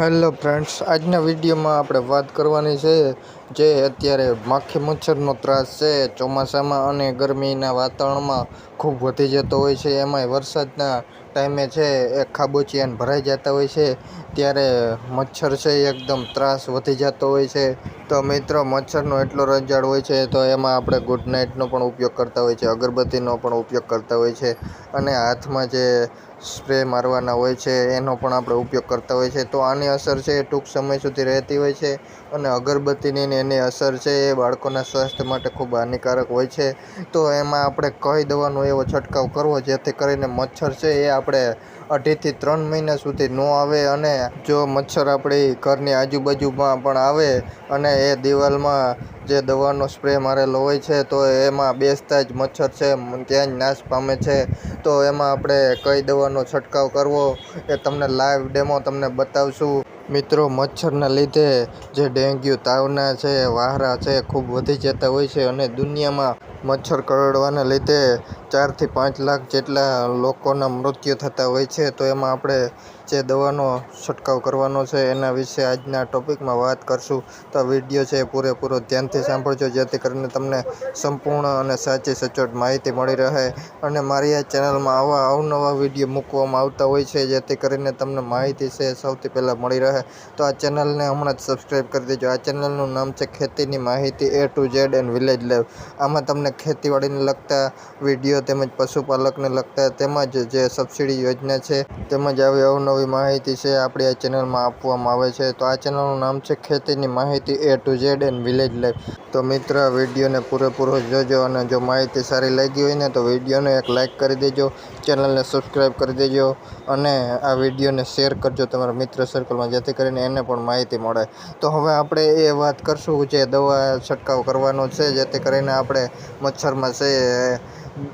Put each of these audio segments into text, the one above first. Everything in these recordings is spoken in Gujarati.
હેલો ફ્રેન્ડ્સ આજના વિડીયોમાં આપણે વાત કરવાની છે જે અત્યારે માખી મચ્છરનો ત્રાસ છે, ચોમાસામાં અને ગરમીના વાતાવરણમાં. ખૂબ વધી જતો હોય છે. એમાંય વરસાદના ટાઈમે છે એ ખાબોચિયાને ભરાઈ જતા હોય છે. ત્યારે મચ્છર છે એકદમ ત્રાસ વધી જતો હોય છે. તો મિત્રો, મચ્છરનો એટલો રંજાડ હોય છે તો એમાં આપણે ગુડ નાઇટનો પણ ઉપયોગ કરતા હોય છે. અગરબત્તીનો પણ ઉપયોગ કરતા હોય છે. અને હાથમાં જે સ્પ્રે મારવાના હોય છે એનો પણ આપણે ઉપયોગ કરતા હોય છે. તો આની અસર છે એ ટૂંક સમય સુધી રહેતી હોય છે અને અગરબત્તીની એની અસર છે એ બાળકોના સ્વાસ્થ્ય માટે ખૂબ હાનિકારક હોય છે. તો એમાં આપણે કઈ દવાનો એવો છંટકાવ કરવો જેથી કરીને મચ્છર છે એ આપણે અઢીથી ત્રણ મહિના સુધી ન આવે અને જો મચ્છર આપણી ઘરની આજુબાજુમાં પણ આવે અને એ દિવાલમાં જે દવાનો સ્પ્રે મારેલો હોય છે, તો એમાં બેસતા જ મચ્છર છે ત્યાં જ નાશ પામે છે. તો એમાં આપણે કઈ દવાનો છંટકાવ કરવો એ તમને લાઈવ ડેમો તમને બતાવશું. મિત્રો, મચ્છરના લીધે જે ડેન્ગ્યુ, તાવના છે, વાહરા છે, ખૂબ વધી જતા હોય છે અને દુનિયામાં મચ્છર કરડવાના લીધે ચારથી પાંચ લાખ જેટલા લોકોના મૃત્યુ થતા હોય છે. તો એમાં આપણે જે દવાનો છંટકાવ કરવાનો છે. એના વિશે આજના ટોપિકમાં વાત કરશું. તો વીડિયો છે પૂરેપૂરો ધ્યાનથી સાંભળજો, જેથી કરીને તમને સંપૂર્ણ અને સાચી, સચોટ માહિતી મળી રહે. અને મારી આ ચેનલમાં આવા અવનવા વીડિયો મૂકવામાં આવતા હોય છે, જેથી કરીને તમને માહિતી છે સૌથી પહેલાં મળી રહે. તો આ ચેનલને હમણાં જ સબસ્ક્રાઈબ કરી દેજો. આ ચેનલનું નામ છે ખેતીની માહિતી A to Z and village life આમાં તમને ખેતીવાડીને લગતા વીડિયો તેમજ પશુપાલકને લગતા તેમજ જે સબસિડી યોજના છે, તેમજ આવી અવનવી માહિતી છે આપણી આ ચેનલમાં આપવામાં આવે છે? તો આ ચેનલનું નામ છે ખેતીની માહિતી A to Z and village life. તો મિત્ર, વિડીયોને પૂરેપૂરો જોજો અને જો માહિતી સારી લાગી હોય ને તો વિડીયોને એક લાઇક કરી દેજો, ચેનલને સબસ્ક્રાઈબ કરી દેજો અને આ વિડીયોને શેર કરજો તમારા મિત્ર સર્કલમાં, જેથી કરીને એને પણ માહિતી મળે. તો હવે આપણે એ વાત કરશું જે દવા છંટકાવ કરવાનો છે, જેથી કરીને આપણે મચ્છરમાં છે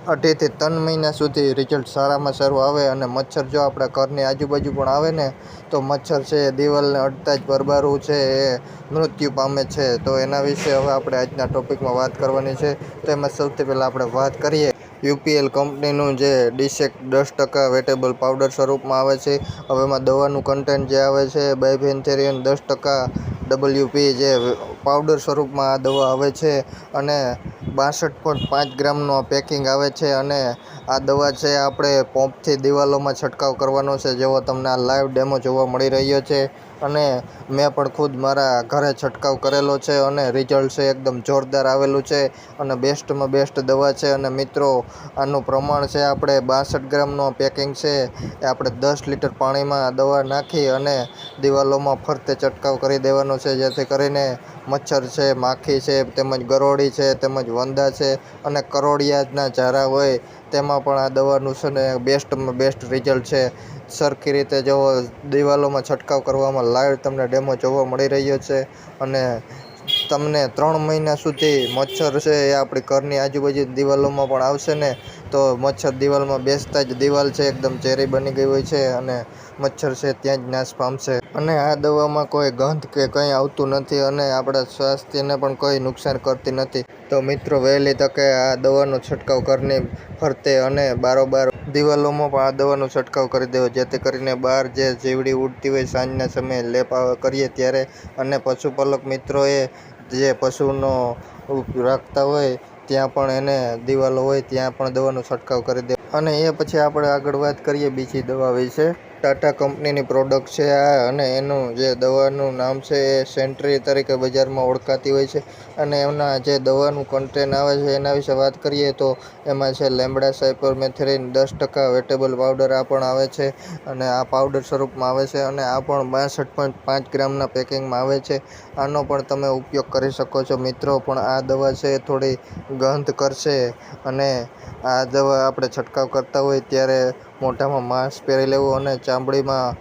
અઢીથી ત્રણ મહિના સુધી રિઝલ્ટ સારામાં સારું આવે અને મચ્છર જો આપણા ઘરની આજુબાજુ પણ આવે ને, તો મચ્છર છે, દિવાલને અડતા જ બરબારું છે, એ મૃત્યુ પામે છે. તો એના વિશે હવે આપણે આજના ટોપિકમાં વાત કરવાની છે. તો એમાં સૌથી પહેલાં આપણે વાત કરીએ યુપીએલ કંપનીનું જે ડીસેક દસ ટકા વેટેબલ પાવડર સ્વરૂપમાં આવે છે. હવે એમાં દવાનું કન્ટેન્ટ જે આવે છે બાયફેન્થેરિયન દસ ટકા ડબલ્યુપી જે પાવડર સ્વરૂપમાં આ દવા આવે છે અને બાસઠ પોઈન્ટ પાંચ ગ્રામનો પેકિંગ આવે છે અને આ દવા છે આપણે પોમ્પથી દિવાલોમાં છંટકાવ કરવાનો છે, જેવો તમને આ લાઈવ ડેમો જોવા મળી રહ્યો છે. અને મેં પણ ખુદ મારા ઘરે છંટકાવ કરેલો છે અને રિઝલ્ટ છે એકદમ જોરદાર આવેલું છે અને બેસ્ટમાં બેસ્ટ દવા છે. અને મિત્રો, આનું પ્રમાણ છે આપણે બાસઠ ગ્રામનો પેકિંગ છે એ આપણે દસ લીટર પાણીમાં દવા નાખી અને દિવાલોમાં ફરતે છંટકાવ કરી દેવાનો છે, જેથી કરીને મચ્છર છે, માખી છે, તેમજ ગરોળી છે, તેમજ વંદા છે અને કરોળિયાના ઝારા હોય તેમાં પણ આ દવાનું છે ને બેસ્ટમાં બેસ્ટ રિઝલ્ટ છે. સરખી રીતે જો દિવાલોમાં છંટકાવ કરવામાં લાઈવ તમને ડેમો જોવા મળી રહ્યો છે અને તમને ત્રણ મહિના સુધી મચ્છર છે એ આપણી ઘરની આજુબાજુ દિવાલોમાં પણ આવશે ને તો મચ્છર દિવાલમાં બેસતા જ દિવાલ છે, એકદમ ચેરી બની ગઈ હોય છે અને મચ્છર છે ત્યાં જ નાશ પામશે. અને આ દવામાં કોઈ ગંધ કે કંઈ આવતું નથી અને આપણા સ્વાસ્થ્યને પણ કોઈ નુકસાન કરતી નથી. તો મિત્રો, વહેલી તકે આ દવાનો છંટકાવ કરીને ફરતે અને બારોબાર દિવાલોમાં પણ આ દવાનો છંટકાવ કરી દેવો, જેથી કરીને બહાર જે જીવડી ઉડતી હોય સાંજના સમયે લેપ કરીએ ત્યારે અને પશુપાલક મિત્રોએ જે પશુનો રાખતા હોય ત્યાં પણ એને દિવાલો હોય ત્યાં પણ દવાનો છંટકાવ કરી દે. અને એ પછી આપણે આગળ વાત કરીએ બીજી દવા વિશે. ટાટા કંપનીની પ્રોડક્ટ છે આ અને એનું જે દવાનું નામ છે એ સેન્ટ્રી તરીકે બજારમાં ઓળખાતી હોય છે. અને એમના જે દવાનું કન્ટેન આવે છે એના વિશે વાત કરીએ તો એમાં છે લેમડા સાયપરમેથ્રિન દસ ટકા વેટેબલ પાવડર આ પણ આવે છે અને આ પાવડર સ્વરૂપમાં આવે છે અને આ પણ બાસઠ પોઈન્ટ પાંચ ગ્રામના પેકિંગમાં આવે છે. આનો પણ તમે ઉપયોગ કરી શકો છો મિત્રો, પણ આ દવા છે થોડી ગંધ કરશે અને આ દવા આપણે છંટકાવ કરતા હોય ત્યારે મોઢામાં માસ્ક પહેરી લેવું અને ચામડીમાં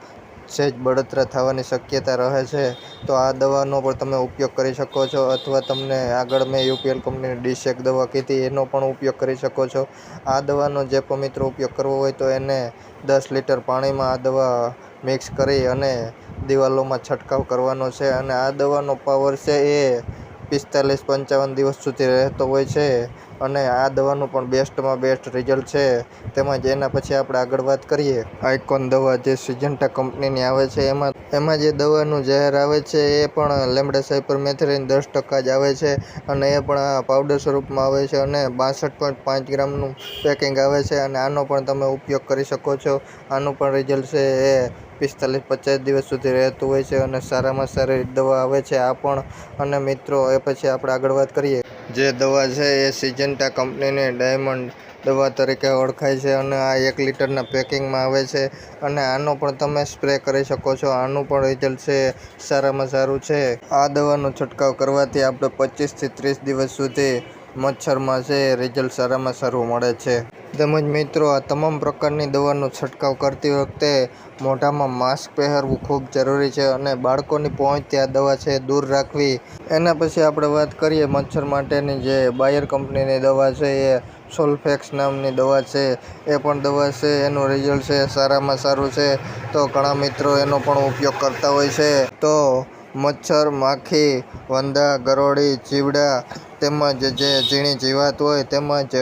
સહેજ બળતરા થવાની શક્યતા રહે છે, તો આ દવાનો પણ તમે ઉપયોગ કરી શકો છો. અથવા તમને આગળ મેં યુપીએલ કંપનીની ડીશેક દવા કીધી, એનો પણ ઉપયોગ કરી શકો છો. આ દવાનો જે પણ મિત્રો ઉપયોગ કરવો હોય તો એને દસ લીટર પાણીમાં આ દવા મિક્સ કરી અને દિવાલોમાં છંટકાવ કરવાનો છે. અને આ દવાનો પાવર છે એ પિસ્તાલીસ પંચાવન દિવસ સુધી રહેતો હોય છે. અને આ દવાનું પણ બેસ્ટમાં બેસ્ટ રિઝલ્ટ છે. તેમજ એના પછી આપણે આગળ વાત કરીએ. આઇકોન દવા જે સિજન્ટા કંપનીની આવે છે, એમાં એમાં જે દવાનું ઝેર આવે છે, એ પણ લેમડા સાયપરમેથ્રિન દસ ટકા જ આવે છે અને એ પણ પાવડર સ્વરૂપમાં આવે છે અને બાસઠ પોઈન્ટ પાંચ ગ્રામનું પેકિંગ આવે છે અને આનો પણ તમે ઉપયોગ કરી શકો છો. આનું પણ રિઝલ્ટ છે એ પિસ્તાલીસ પચાસ દિવસ સુધી રહેતું હોય છે અને સારામાં સારી દવા આવે છે આ પણ. અને મિત્રો, એ પછી આપણે આગળ વાત કરીએ. જે દવા છે એ સિજન્ટા કંપનીની ડાયમંડ દવા તરીકે ઓળખાય છે અને આ એક લીટરના પેકિંગમાં આવે છે અને આનો પણ તમે સ્પ્રે કરી શકો છો. આનું પણ રિઝલ્ટ છે સારામાં સારું છે. આ દવાનો છંટકાવ કરવાથી આપણે પચીસથી ત્રીસ દિવસ સુધી મચ્છરમાં છે રિઝલ્ટ સારામાં સારું મળે છે. તેમજ મિત્રો, આ તમામ પ્રકારની દવાનો છંટકાવ કરતી વખતે મોઢામાં માસ્ક પહેરવું ખૂબ જરૂરી છે અને બાળકોની પહોંચથી આ દવા છે દૂર રાખવી. એના પછી આપણે વાત કરીએ મચ્છર માટેની જે બાયર કંપનીની દવા છે, એ સોલ્ફેક્સ નામની દવા છે. એ પણ દવા છે, એનું રિઝલ્ટ છે સારામાં સારું છે. તો ઘણા મિત્રો એનો પણ ઉપયોગ કરતા હોય છે. તો મચ્છર, માખી, વંદા, ગરોળી, ચીવડા તેમજ જે ઝીણી જીવાત હોય તેમજ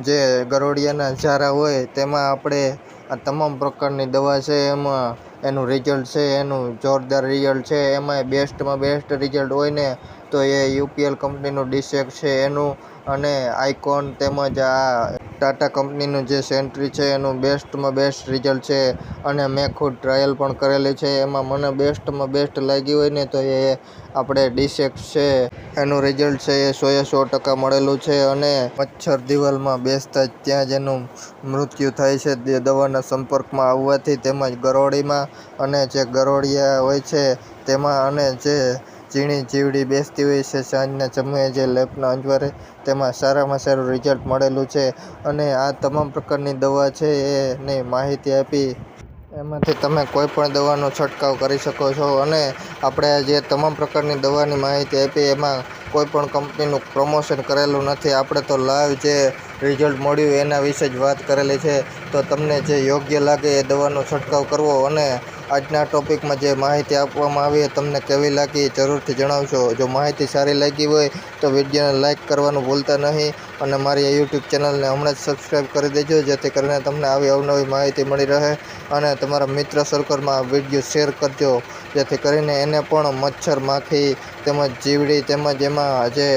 જે ગરોળિયાના ઝારા હોય તેમાં આપણે આ તમામ પ્રકારની દવા છે એમાં એનું રિઝલ્ટ છે, એનું જોરદાર રિઝલ્ટ છે. એમાંય બેસ્ટમાં બેસ્ટ રિઝલ્ટ હોય ને તો એ યુપીએલ કંપનીનું ડીસેક છે એનું અને આઇકોન તેમજ આ ટાટા કંપનીનું જે સેન્ટ્રી છે એનું બેસ્ટમાં બેસ્ટ રિઝલ્ટ છે અને મેં ખુદ ટ્રાયલ પણ કરેલી છે. એમાં મને બેસ્ટમાં બેસ્ટ લાગી હોય ને તો એ આપણે ડીસેક છે. એનું રિઝલ્ટ છે એ સોએ સો ટકા મળેલું છે અને મચ્છર દિવાલમાં બેસતા જ ત્યાં જ એનું મૃત્યુ થાય છે તે દવાના સંપર્કમાં આવવાથી તેમજ ગરોળીમાં અને જે ગરોળિયા હોય છે તેમાં અને જે ઝીણી જીવડી બેસતી હોય છે. સાંજના સમયે જે લેબના અંજવારે તેમાં સારામાં સારું રિઝલ્ટ મળેલું છે અને આ તમામ પ્રકારની દવા છે એની માહિતી આપી. એમાંથી તમે કોઈ પણ દવાનો છંટકાવ કરી શકો છો અને આપણે જે તમામ પ્રકારની દવાની માહિતી આપી એમાં કોઈ પણ કંપનીનું પ્રમોશન કરેલું નથી. આપણે તો લાઈવ જે રિઝલ્ટ મળ્યું એના વિશે જ વાત કરેલી છે. તો તમને જે યોગ્ય લાગે એ દવાનો છંટકાવ કરવો અને આજના ટોપિકમાં જે માહિતી આપવામાં આવી તમને કેવી લાગી જરૂરથી જણાવશો. જો માહિતી સારી લાગી હોય તો વિડીયોને લાઇક કરવાનું ભૂલતા નહીં અને મારી યુટ્યુબ ચેનલને હમણાં જ સબસ્ક્રાઈબ કરી દેજો, જેથી કરીને તમને આવી અવનવી માહિતી મળી રહે અને તમારા મિત્ર સર્કલમાં વીડિયો શેર કરજો. જેથી કરીને એને પણ મચ્છર માખી તેમજ જીવડી તેમજ એમાં જે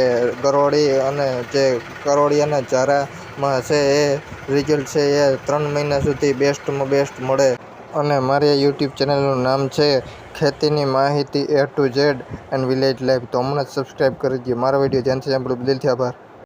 ગરોળી અને જે કરોળી અને ઝારામાં છે એ રિઝલ્ટ છે એ ત્રણ મહિના સુધી બેસ્ટમાં બેસ્ટ મળે. અને મારી યુટ્યુબ ચેનલનું નામ છે ખેતીની માહિતી A to Z and village life તો હમણાં જ સબસ્ક્રાઈબ કરી દો મારો વીડિયો ધ્યાનથી સાંભળો. દિલથી આભાર.